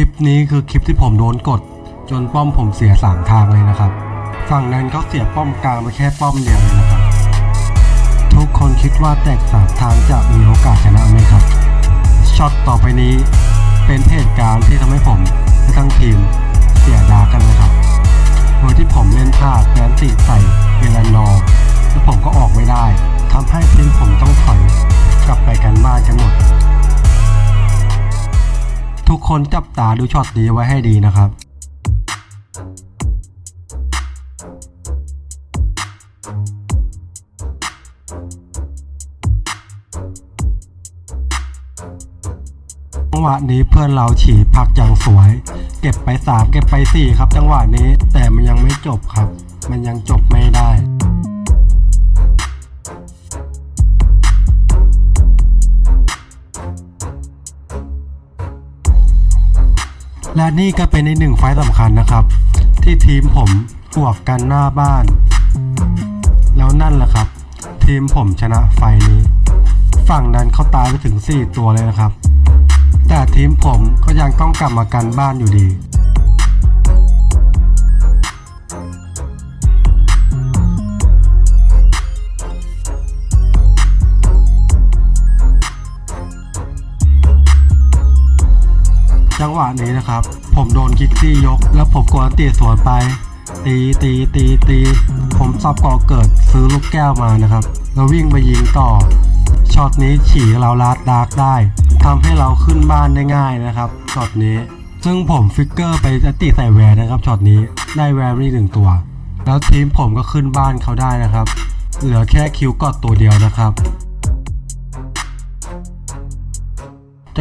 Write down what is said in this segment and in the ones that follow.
ลิปนี้คือคลิปที่ผมโดนกด จนป้อมผมเสียสามทางเลยนะครับ ฝั่งนั้นเขาเสียป้อมกลางไปแค่ป้อมเดียวเลยนะครับ ทุกคนคิดว่าแตกสามทางจะมีโอกาสชนะไหมครับ ช็อตต่อไปนี้เป็นเหตุการณ์ที่ทำให้ผมและทั้งทีมเสียดากันเลยครับโดยที่ผมเล่นพลาดแอนติใส่เวลานอร์แล้วผมก็ออกไม่ได้ทำให้ทีมผมต้องถอยกลับไปกันบ้านกันหมด คนจับตาดูช็อตนี้ไว้ให้ดีนะครับจังหวะนี้เพื่อนเราฉี่ผักอย่างสวย เก็บไปสามเก็บไปสี่ครับ จังหวะนี้แต่มันยังไม่จบครับ มันยังจบไม่ได้ และนี่ก็เป็นในกหนึ่งไฟล์สำคัญนะครับ ที่ทีมผมบวกกันหน้าบ้าน แล้วนั่นแหละครับ ทีมผมชนะไฟนี้ ฝั่งนั้นเขาตายไปถึง 4 ตัวเลยนะครับ แต่ทีมผมก็ยังต้องกลับมากันบ้านอยู่ดี จังหวะนี้นะครับ ผมโดนคิกซี่ยก แล้วผมกดอันตีสวนไป ตีตีตีตี ผมซับก่อเกิดซื้อลูกแก้วมานะครับ แล้ววิ่งไปยิงต่อ ช็อตนี้ฉีเราลาดดาร์กได้ทำให้เราขึ้นบ้านได้ง่ายนะครับช็อตนี้ ซึ่งผมฟิกเกอร์ไปติใส่แวร์นะครับช็อตนี้ได้แวร์นี่หนึ่งตัว แล้วทีมผมก็ขึ้นบ้านเขาได้นะครับ เหลือแค่คิวกอดตัวเดียวนะครับ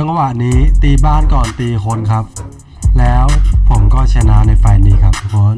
จังหวะนี้ตีบ้านก่อนตีคนครับ แล้วผมก็ชนะในไฟนี้ครับทุกคน